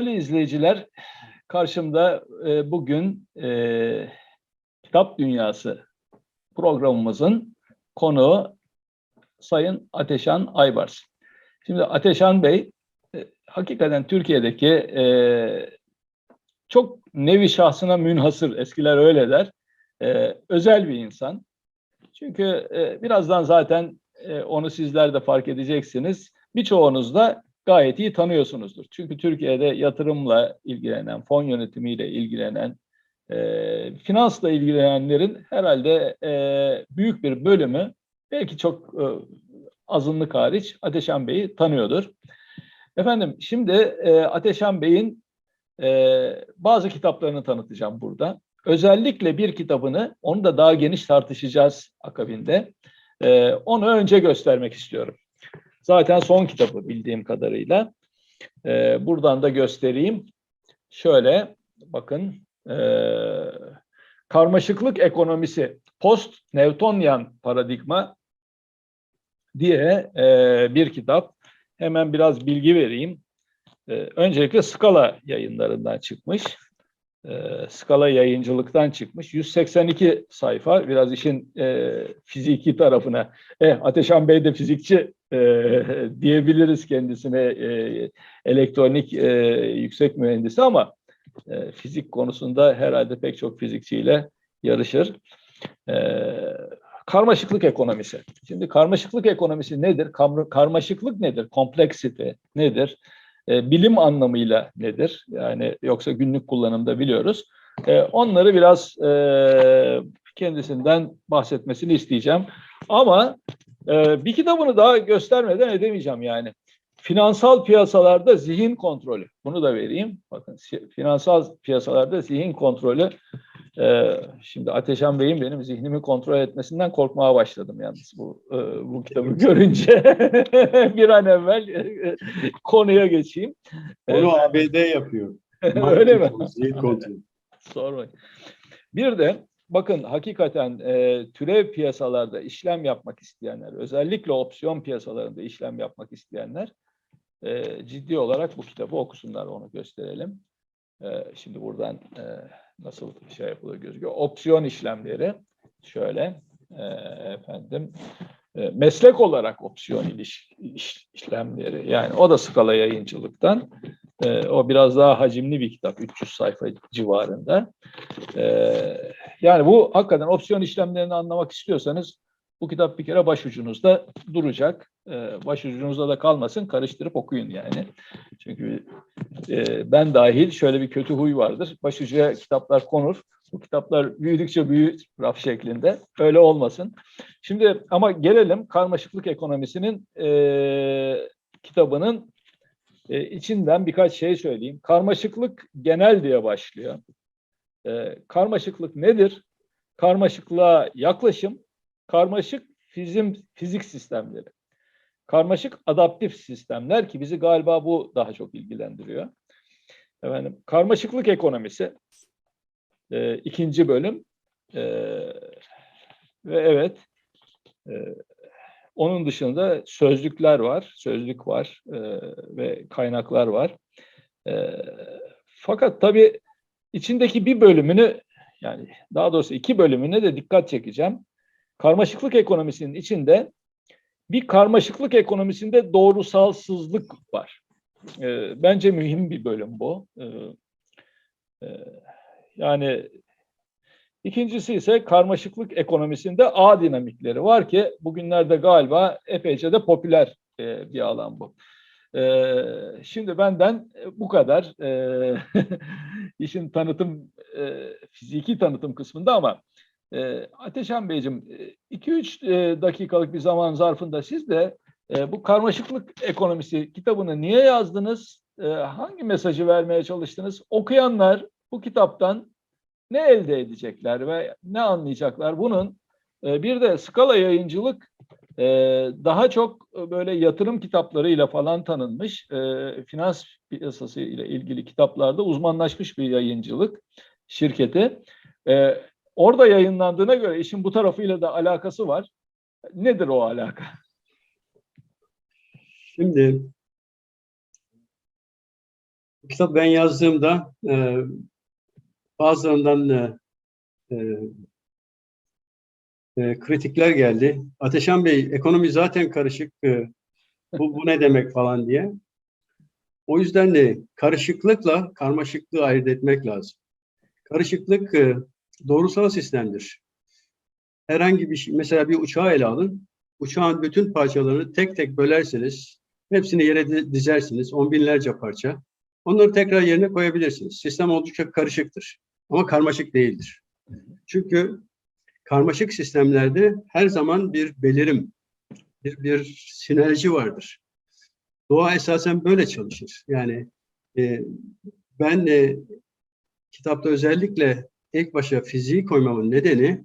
Değerli izleyiciler, karşımda e, bugün e, Kitap Dünyası programımızın konuğu Sayın Ateşan Aybars. Şimdi Ateşan Bey, e, hakikaten Türkiye'deki e, çok nevi şahsına münhasır, eskiler öyle der, e, özel bir insan. Çünkü e, birazdan zaten e, onu sizler de fark edeceksiniz. Birçoğunuz da gayet iyi tanıyorsunuzdur. Çünkü Türkiye'de yatırımla ilgilenen, fon yönetimiyle ilgilenen, e, finansla ilgilenenlerin herhalde e, büyük bir bölümü, belki çok e, azınlık hariç Ateşan Bey'i tanıyordur. Efendim şimdi e, Ateşan Bey'in e, bazı kitaplarını tanıtacağım burada. Özellikle bir kitabını, onu da daha geniş tartışacağız akabinde. E, onu önce göstermek istiyorum. Zaten son kitabı bildiğim kadarıyla. Ee, buradan da göstereyim. Şöyle bakın. E, karmaşıklık ekonomisi post Newtonian paradigma diye e, bir kitap. Hemen biraz bilgi vereyim. E, öncelikle Skala yayınlarından çıkmış. E, Skala yayıncılıktan çıkmış. 182 sayfa. Biraz işin e, fiziki tarafına. Eh, Ateşan Bey de fizikçi e, diyebiliriz kendisine e, elektronik e, yüksek mühendisi ama e, fizik konusunda herhalde pek çok fizikçiyle yarışır. E, karmaşıklık ekonomisi. Şimdi karmaşıklık ekonomisi nedir? Kar, karmaşıklık nedir? Complexity nedir? E, bilim anlamıyla nedir? Yani yoksa günlük kullanımda biliyoruz. E, onları biraz e, kendisinden bahsetmesini isteyeceğim. Ama ee, bir kitabını daha göstermeden edemeyeceğim yani. Finansal piyasalarda zihin kontrolü. Bunu da vereyim. Bakın finansal piyasalarda zihin kontrolü. Ee, şimdi Ateşan Bey'in benim zihnimi kontrol etmesinden korkmaya başladım yalnız bu e, bu kitabı görünce. bir an evvel e, konuya geçeyim. Onu ABD yapıyor. Öyle mi? Zihin kontrolü. Sormayın. Bir de bakın hakikaten e, türev piyasalarda işlem yapmak isteyenler, özellikle opsiyon piyasalarında işlem yapmak isteyenler e, ciddi olarak bu kitabı okusunlar, onu gösterelim. E, şimdi buradan e, nasıl şey yapılır gözüküyor. Opsiyon işlemleri şöyle e, efendim e, meslek olarak opsiyon iliş, iş, işlemleri yani o da skala yayıncılıktan e, o biraz daha hacimli bir kitap 300 sayfa civarında. E, yani bu hakikaten opsiyon işlemlerini anlamak istiyorsanız bu kitap bir kere başucunuzda duracak. Ee, başucunuzda da kalmasın, karıştırıp okuyun yani. Çünkü e, ben dahil şöyle bir kötü huy vardır. Başucuya kitaplar konur. Bu kitaplar büyüdükçe büyür raf şeklinde. Öyle olmasın. Şimdi ama gelelim karmaşıklık ekonomisinin e, kitabının e, içinden birkaç şey söyleyeyim. Karmaşıklık genel diye başlıyor. E, karmaşıklık nedir? Karmaşıklığa yaklaşım, karmaşık fizim, fizik sistemleri. Karmaşık adaptif sistemler ki bizi galiba bu daha çok ilgilendiriyor. Efendim, karmaşıklık ekonomisi e, ikinci bölüm e, ve evet e, onun dışında sözlükler var, sözlük var e, ve kaynaklar var. E, fakat tabii içindeki bir bölümünü yani daha doğrusu iki bölümüne de dikkat çekeceğim. Karmaşıklık ekonomisinin içinde bir karmaşıklık ekonomisinde doğrusalsızlık var. E, bence mühim bir bölüm bu. E, e, yani ikincisi ise karmaşıklık ekonomisinde ağ dinamikleri var ki bugünlerde galiba epeyce de popüler e, bir alan bu. Şimdi benden bu kadar işin tanıtım, e, fiziki tanıtım kısmında ama e, Ateşen Beyciğim 2-3 e, dakikalık bir zaman zarfında siz de e, bu karmaşıklık ekonomisi kitabını niye yazdınız? E, hangi mesajı vermeye çalıştınız? Okuyanlar bu kitaptan ne elde edecekler ve ne anlayacaklar? Bunun e, bir de skala yayıncılık ee, daha çok e, böyle yatırım kitaplarıyla falan tanınmış, e, finans piyasası ile ilgili kitaplarda uzmanlaşmış bir yayıncılık şirketi. E, orada yayınlandığına göre işin bu tarafıyla da alakası var. Nedir o alaka? Şimdi Bu kitap ben yazdığımda e, bazılarından e, e, kritikler geldi. Ateşan Bey ekonomi zaten karışık. e, bu, bu ne demek falan diye. O yüzden de karışıklıkla karmaşıklığı ayırt etmek lazım. Karışıklık e, doğrusal sistemdir. Herhangi bir şey, mesela bir uçağı ele alın. Uçağın bütün parçalarını tek tek bölerseniz, hepsini yere di- dizersiniz, on binlerce parça. Onları tekrar yerine koyabilirsiniz. Sistem oldukça karışıktır ama karmaşık değildir. Çünkü karmaşık sistemlerde her zaman bir belirim, bir, bir sinerji vardır. Doğa esasen böyle çalışır. Yani e, ben e, kitapta özellikle ilk başa fiziği koymamın nedeni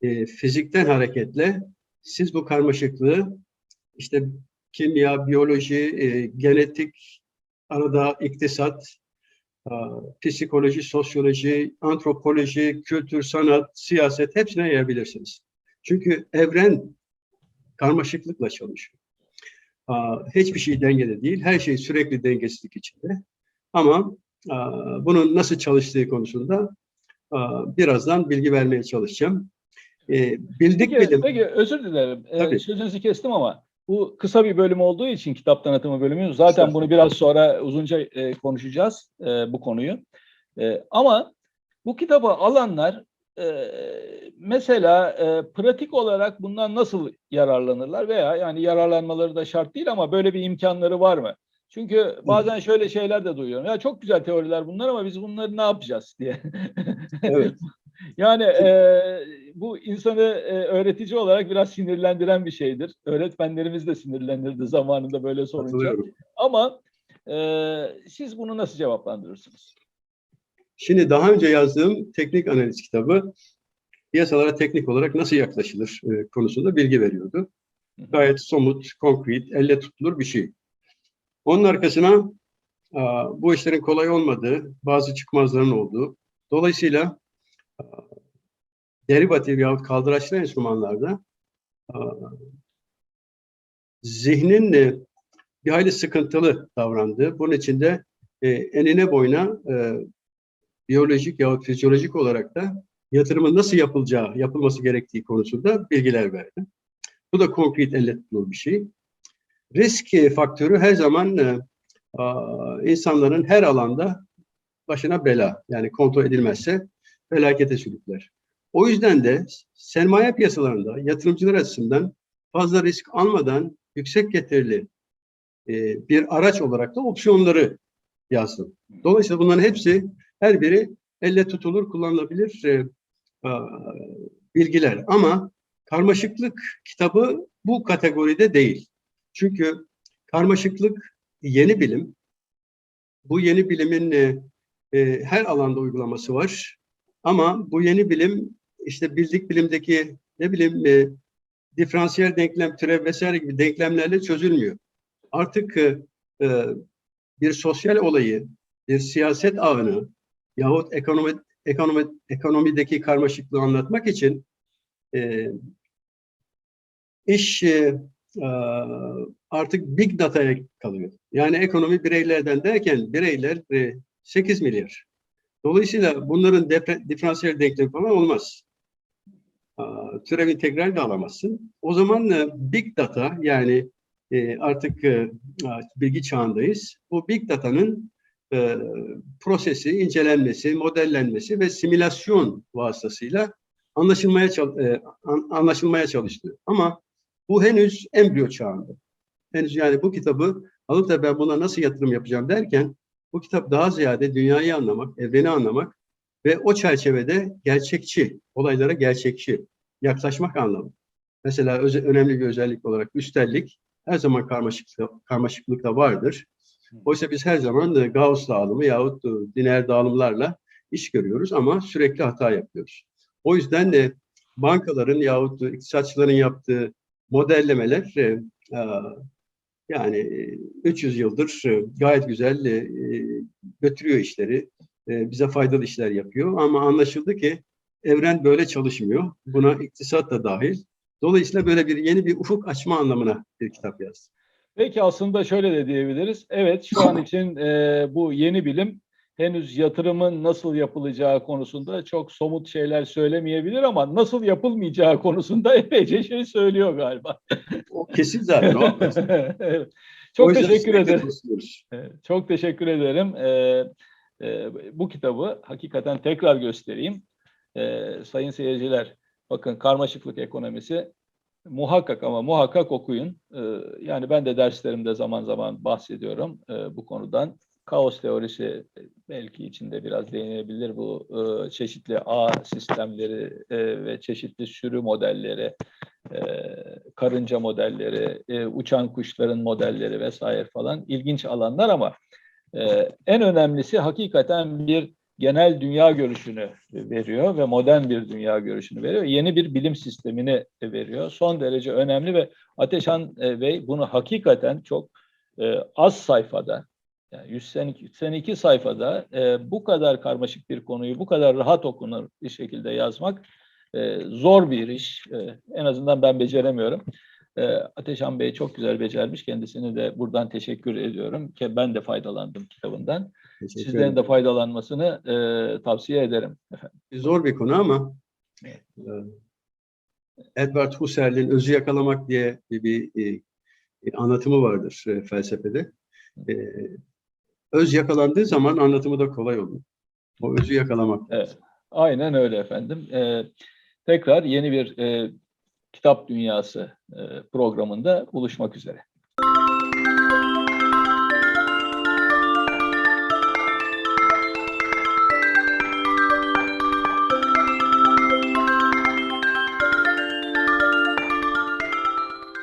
e, fizikten hareketle siz bu karmaşıklığı işte kimya, biyoloji, e, genetik, arada iktisat, psikoloji, sosyoloji, antropoloji, kültür, sanat, siyaset hepsine yayabilirsiniz. Çünkü evren karmaşıklıkla çalışıyor. A, hiçbir şey dengede değil, her şey sürekli dengesizlik içinde. Ama a, bunun nasıl çalıştığı konusunda a, birazdan bilgi vermeye çalışacağım. E, bildik Peki, bilim. peki özür dilerim. Ee, Tabii. sözünüzü kestim ama bu kısa bir bölüm olduğu için kitap tanıtımı bölümü zaten bunu biraz sonra uzunca e, konuşacağız e, bu konuyu. E, ama bu kitabı alanlar e, mesela e, pratik olarak bundan nasıl yararlanırlar veya yani yararlanmaları da şart değil ama böyle bir imkanları var mı? Çünkü bazen şöyle şeyler de duyuyorum. Ya çok güzel teoriler bunlar ama biz bunları ne yapacağız diye. Evet. Yani e, bu insanı e, öğretici olarak biraz sinirlendiren bir şeydir. Öğretmenlerimiz de sinirlenirdi zamanında böyle sorunca. Ama e, siz bunu nasıl cevaplandırırsınız? Şimdi daha önce yazdığım teknik analiz kitabı piyasalara teknik olarak nasıl yaklaşılır e, konusunda bilgi veriyordu. Gayet somut, konkret, elle tutulur bir şey. Onun arkasına aa, bu işlerin kolay olmadığı, bazı çıkmazların olduğu, dolayısıyla derivatif yahut kaldıraçlı enstrümanlarda zihnin bir hayli sıkıntılı davrandığı, bunun içinde e, enine boyuna e, biyolojik yahut fizyolojik olarak da yatırımın nasıl yapılacağı, yapılması gerektiği konusunda bilgiler verdim. Bu da konkret elle tutulur bir şey. Risk e, faktörü her zaman insanların her alanda başına bela. Yani kontrol edilmezse felakete sürükler. O yüzden de sermaye piyasalarında yatırımcılar açısından fazla risk almadan yüksek getirili e, bir araç olarak da opsiyonları yazdım. Dolayısıyla bunların hepsi her biri elle tutulur, kullanılabilir e, a, bilgiler. Ama karmaşıklık kitabı bu kategoride değil. Çünkü karmaşıklık yeni bilim. Bu yeni bilimin e, e, her alanda uygulaması var. Ama bu yeni bilim işte bildik bilimdeki ne bileyim e, diferansiyel denklem, türev vesaire gibi denklemlerle çözülmüyor. Artık e, e, bir sosyal olayı, bir siyaset ağını yahut ekonomi, ekonomi, ekonomideki karmaşıklığı anlatmak için e, iş e, e, artık big data'ya kalıyor. Yani ekonomi bireylerden derken bireyler e, 8 milyar. Dolayısıyla bunların diferansiyel denklem falan olmaz. Türev integral de alamazsın. O zaman e, big data yani e, artık e, bilgi çağındayız. Bu big data'nın prosesi, incelenmesi, modellenmesi ve simülasyon vasıtasıyla anlaşılmaya anlaşılmaya çalıştı. Ama bu henüz embriyo çağında. Henüz yani bu kitabı alıp da ben buna nasıl yatırım yapacağım derken bu kitap daha ziyade dünyayı anlamak, evreni anlamak ve o çerçevede gerçekçi, olaylara gerçekçi yaklaşmak anlamı. Mesela önemli bir özellik olarak üstellik her zaman karmaşıklık, karmaşıklıkta vardır. Oysa biz her zaman e, Gauss dağılımı yahut e, lineer dağılımlarla iş görüyoruz ama sürekli hata yapıyoruz. O yüzden de bankaların yahut e, iktisatçıların yaptığı modellemeler e, e, yani e, 300 yıldır e, gayet güzel e, e, götürüyor işleri. E, bize faydalı işler yapıyor ama anlaşıldı ki evren böyle çalışmıyor. Buna iktisat da dahil. Dolayısıyla böyle bir yeni bir ufuk açma anlamına bir kitap yazdım. Peki aslında şöyle de diyebiliriz. Evet şu an için e, bu yeni bilim henüz yatırımın nasıl yapılacağı konusunda çok somut şeyler söylemeyebilir ama nasıl yapılmayacağı konusunda epeyce şey söylüyor galiba. O kesin zaten. O. Evet. O Çok yüzden teşekkür ederim. Evet, Çok teşekkür ederim. Ee, e, bu kitabı hakikaten tekrar göstereyim. Ee, sayın seyirciler, bakın karmaşıklık ekonomisi muhakkak ama muhakkak okuyun. Ee, yani ben de derslerimde zaman zaman bahsediyorum e, bu konudan. Kaos teorisi e, belki içinde biraz değinebilir bu e, çeşitli ağ sistemleri e, ve çeşitli sürü modelleri, e, karınca modelleri, e, uçan kuşların modelleri vesaire falan ilginç alanlar ama e, en önemlisi hakikaten bir genel dünya görüşünü veriyor ve modern bir dünya görüşünü veriyor. Yeni bir bilim sistemini veriyor. Son derece önemli ve Ateşhan e, Bey bunu hakikaten çok e, az sayfada yani 182, 182 sayfada e, bu kadar karmaşık bir konuyu bu kadar rahat okunur bir şekilde yazmak e, zor bir iş. E, en azından ben beceremiyorum. E, Ateşhan Bey çok güzel becermiş. Kendisine de buradan teşekkür ediyorum ki ben de faydalandım kitabından. Teşekkür Sizlerin ederim. de faydalanmasını e, tavsiye ederim. Zor bir konu ama Evet. e, Edward Husserl'in özü yakalamak diye bir, bir, e, e, anlatımı vardır e, felsefede. E, öz yakalandığı zaman anlatımı da kolay olur. O özü yakalamak. Evet, aynen öyle efendim. E, tekrar yeni bir e, kitap dünyası e, programında buluşmak üzere.